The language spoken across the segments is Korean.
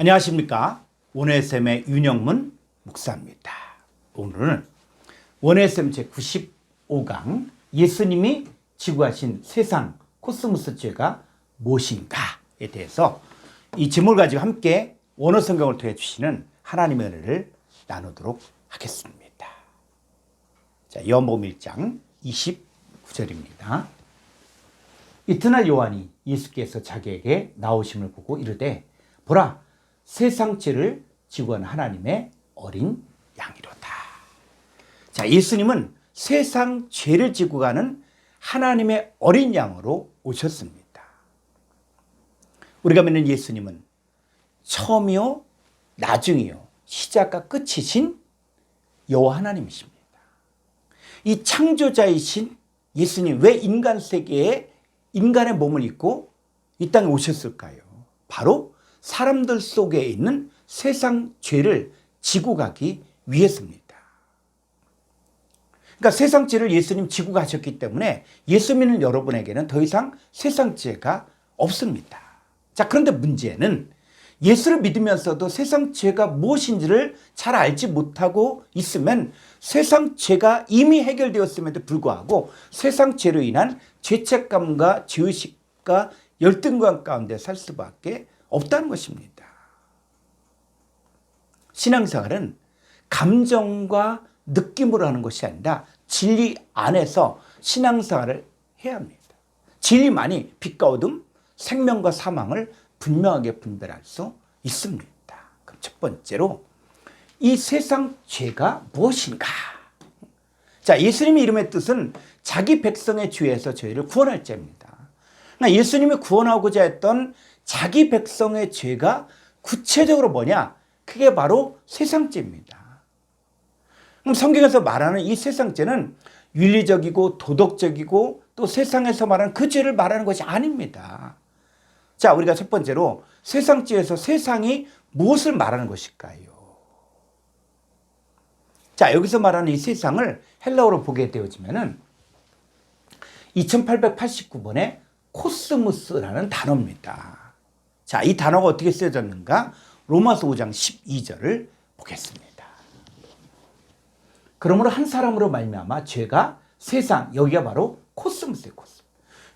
안녕하십니까. 원해쌤의 윤영문 목사입니다. 오늘은 원해쌤 제95강 예수님이 지구하신 세상 코스모스 죄가 무엇인가에 대해서 이 제목을 가지고 함께 원어 성경을 통해 주시는 하나님의 은혜를 나누도록 하겠습니다. 자, 요한복음 1장 29절입니다. 이튿날 요한이 예수께서 자기에게 나오심을 보고 이르되 보라 세상 죄를 지고 한 하나님의 어린 양이로다. 자, 예수님은 세상 죄를 지고 가는 하나님의 어린 양으로 오셨습니다. 우리가 믿는 예수님은 처음이요 나중이요 시작과 끝이신 여호와 하나님이십니다. 이 창조자이신 예수님 왜 인간 세계에 인간의 몸을 입고 이 땅에 오셨을까요? 바로 사람들 속에 있는 세상 죄를 지고 가기 위해서입니다. 그러니까 세상 죄를 예수님 지고 가셨기 때문에 예수 믿는 여러분에게는 더 이상 세상 죄가 없습니다. 자, 그런데 문제는 예수를 믿으면서도 세상 죄가 무엇인지를 잘 알지 못하고 있으면 세상 죄가 이미 해결되었음에도 불구하고 세상 죄로 인한 죄책감과 죄의식과 열등감 가운데 살 수밖에 없다는 것입니다. 신앙생활은 감정과 느낌으로 하는 것이 아니라 진리 안에서 신앙생활을 해야 합니다. 진리만이 빛과 어둠, 생명과 사망을 분명하게 분별할 수 있습니다. 그럼 첫 번째로 이 세상 죄가 무엇인가? 자, 예수님의 이름의 뜻은 자기 백성의 죄에서 저희를 구원할 자입니다. 그러니까 예수님이 구원하고자 했던 자기 백성의 죄가 구체적으로 뭐냐? 그게 바로 세상죄입니다. 그럼 성경에서 말하는 이 세상죄는 윤리적이고 도덕적이고 또 세상에서 말하는 그 죄를 말하는 것이 아닙니다. 자, 우리가 첫 번째로 세상죄에서 세상이 무엇을 말하는 것일까요? 자, 여기서 말하는 이 세상을 헬라어로 보게 되어지면은 2889번에 코스모스라는 단어입니다. 자, 이 단어가 어떻게 쓰여졌는가? 로마서 5장 12절을 보겠습니다. 그러므로 한 사람으로 말미암아 죄가 세상 여기가 바로 코스모스의 코스.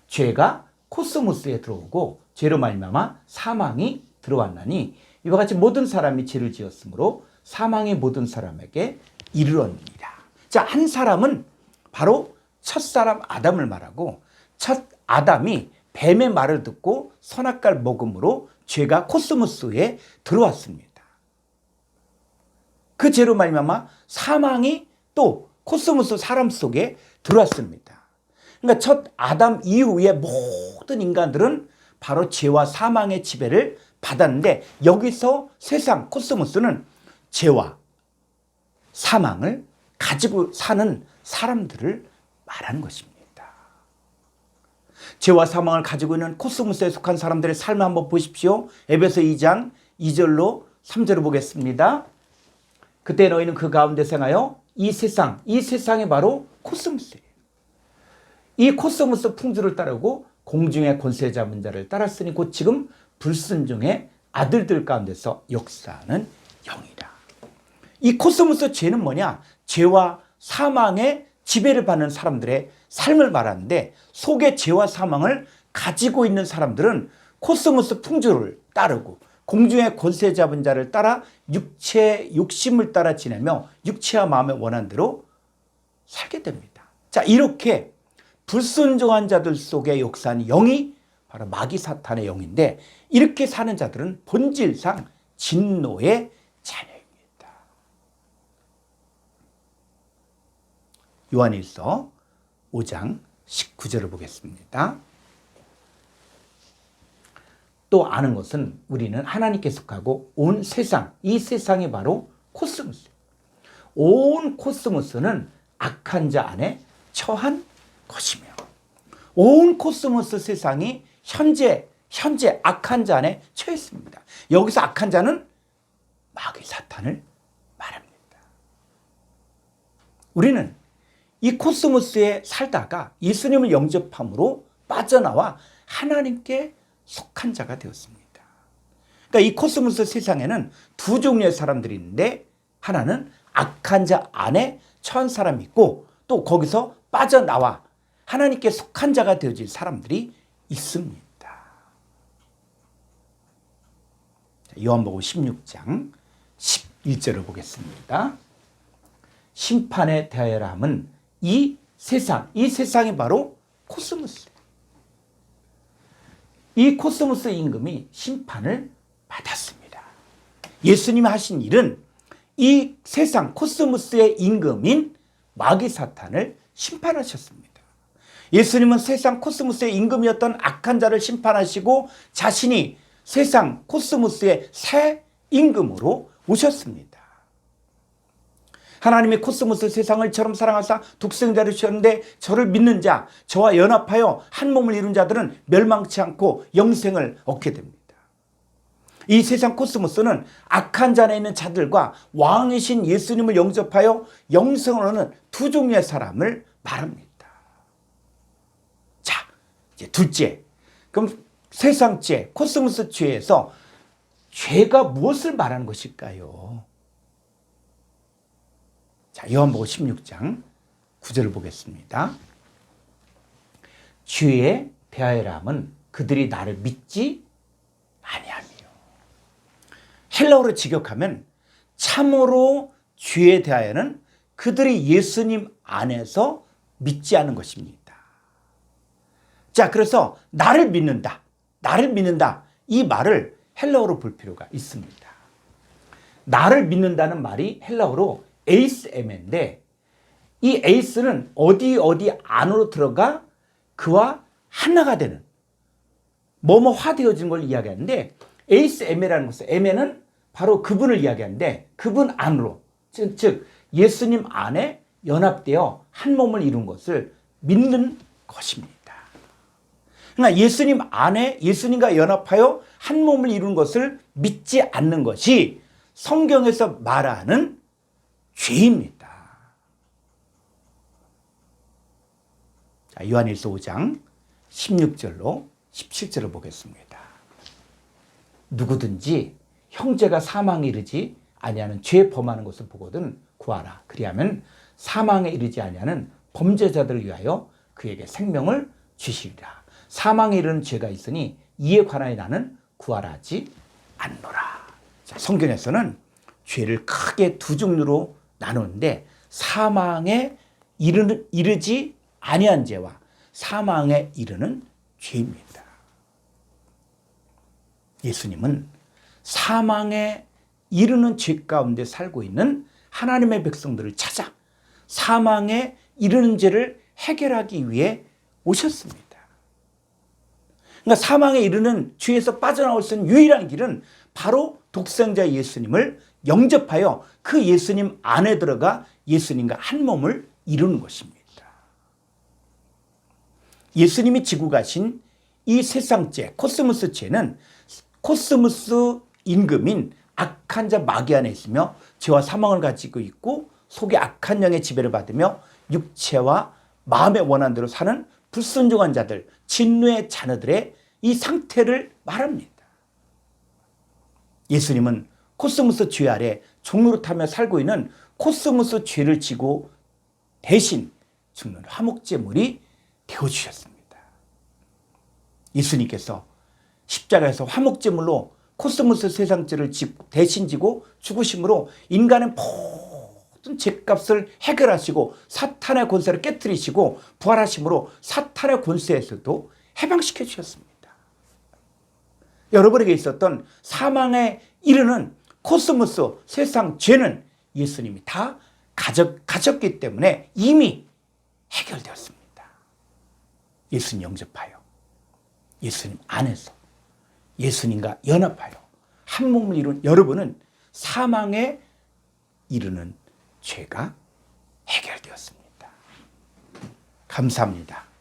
죄가 코스모스에 들어오고 죄로 말미암아 사망이 들어왔나니 이와 같이 모든 사람이 죄를 지었으므로 사망이 모든 사람에게 이르렀느니라. 자, 한 사람은 바로 첫 사람 아담을 말하고 첫 아담이 뱀의 말을 듣고 선악과를 먹음으로 죄가 코스모스에 들어왔습니다. 그 죄로 말미암아 사망이 또 코스모스 사람 속에 들어왔습니다. 그러니까 첫 아담 이후의 모든 인간들은 바로 죄와 사망의 지배를 받았는데 여기서 세상 코스모스는 죄와 사망을 가지고 사는 사람들을 말하는 것입니다. 죄와 사망을 가지고 있는 코스모스에 속한 사람들의 삶을 한번 보십시오. 에베소 2장 2절로 3절을 보겠습니다. 그때 너희는 그 가운데 생하여 이 세상, 이 세상이 바로 코스모스예요. 이 코스모스 풍조를 따르고 공중의 권세 잡은 자를 따랐으니 곧 지금 불순종의 아들들 가운데서 역사하는 영이라. 이 코스모스 죄는 뭐냐? 죄와 사망의 지배를 받는 사람들의 삶을 말하는데 속에 죄와 사망을 가지고 있는 사람들은 코스모스 풍조를 따르고 공중의 권세 잡은 자를 따라 육체 욕심을 따라 지내며 육체와 마음의 원한대로 살게 됩니다. 자, 이렇게 불순종한 자들 속에 역사하는 영이 바로 마귀 사탄의 영인데 이렇게 사는 자들은 본질상 진노의 자녀입니다. 요한일서 5장 19절을 보겠습니다. 또 아는 것은 우리는 하나님께 속하고 온 세상, 이 세상이 바로 코스모스. 온 코스모스는 악한 자 안에 처한 것이며 온 코스모스 세상이 현재 현재 악한 자 안에 처했습니다. 여기서 악한 자는 마귀 사탄을 말합니다. 우리는 이 코스모스에 살다가 예수님을 영접함으로 빠져나와 하나님께 속한 자가 되었습니다. 그러니까 이 코스모스 세상에는 두 종류의 사람들이 있는데 하나는 악한 자 안에 처한 사람이 있고 또 거기서 빠져나와 하나님께 속한 자가 되어질 사람들이 있습니다. 요한복음 16장 11절을 보겠습니다. 심판에 대하여라 함은 이 세상, 이 세상이 바로 코스모스. 이 코스모스 임금이 심판을 받았습니다. 예수님이 하신 일은 이 세상 코스모스의 임금인 마귀 사탄을 심판하셨습니다. 예수님은 세상 코스모스의 임금이었던 악한 자를 심판하시고 자신이 세상 코스모스의 새 임금으로 오셨습니다. 하나님이 코스모스 세상을처럼 사랑하사 독생자를 주셨는데 저를 믿는 자, 저와 연합하여 한 몸을 이룬 자들은 멸망치 않고 영생을 얻게 됩니다. 이 세상 코스모스는 악한 잔에 있는 자들과 왕이신 예수님을 영접하여 영생을 얻는 두 종류의 사람을 말합니다. 자, 이제 둘째. 그럼 세상죄, 코스모스 죄에서 죄가 무엇을 말하는 것일까요? 자, 요한복음 16장 9절을 보겠습니다. 대하여라 함은 그들이 나를 믿지 아니하며 헬라어로 직역하면 참으로 죄에 대하여는 그들이 예수님 안에서 믿지 않은 것입니다. 자, 그래서 나를 믿는다. 나를 믿는다. 이 말을 헬라어로 볼 필요가 있습니다. 나를 믿는다는 말이 헬라어로 에이스 에메인데 이 에이스는 어디 어디 안으로 들어가 그와 하나가 되는 뭐뭐화 되어진 걸 이야기하는데 에이스 에메라는 것은 에메는 바로 그분을 이야기하는데 그분 안으로 즉, 즉 예수님 안에 연합되어 한 몸을 이룬 것을 믿는 것입니다. 그러니까 예수님 안에 예수님과 연합하여 한 몸을 이룬 것을 믿지 않는 것이 성경에서 말하는 죄입니다. 자, 요한일서 5장 16절로 17절을 보겠습니다. 누구든지 형제가 사망에 이르지 아니하는 죄 범하는 것을 보거든 구하라. 그리하면 사망에 이르지 아니하는 범죄자들을 위하여 그에게 생명을 주시리라. 사망에 이르는 죄가 있으니 이에 관하여 나는 구하라 하지 않노라. 자, 성경에서는 죄를 크게 두 종류로 나누는데 사망에 이르, 이르지 아니한 죄와 사망에 이르는 죄입니다. 예수님은 사망에 이르는 죄 가운데 살고 있는 하나님의 백성들을 찾아 사망에 이르는 죄를 해결하기 위해 오셨습니다. 그러니까 사망에 이르는 죄에서 빠져나올 수 있는 유일한 길은 바로 독생자 예수님을 영접하여 그 예수님 안에 들어가 예수님과 한 몸을 이루는 것입니다. 예수님이 지고 가신 이 세상죄, 코스모스 죄는 코스모스 임금인 악한 자 마귀 안에 있으며 죄와 사망을 가지고 있고 속에 악한 영의 지배를 받으며 육체와 마음의 원한대로 사는 불순종한 자들, 진노의 자녀들의 이 상태를 말합니다. 예수님은 코스모스 죄 아래 종노릇하며 살고 있는 코스모스 죄를 지고 대신 죽는 화목제물이 되어주셨습니다. 예수님께서 십자가에서 화목제물로 코스모스 세상죄를 대신 지고 죽으심으로 인간의 모든 죄값을 해결하시고 사탄의 권세를 깨뜨리시고 부활하심으로 사탄의 권세에서도 해방시켜 주셨습니다. 여러분에게 있었던 사망에 이르는 코스모스 세상 죄는 예수님이 다 가졌, 가졌기 때문에 이미 해결되었습니다. 예수님 영접하여 예수님 안에서 예수님과 연합하여 한 몸을 이룬 여러분은 사망에 이르는 죄가 해결되었습니다. 감사합니다.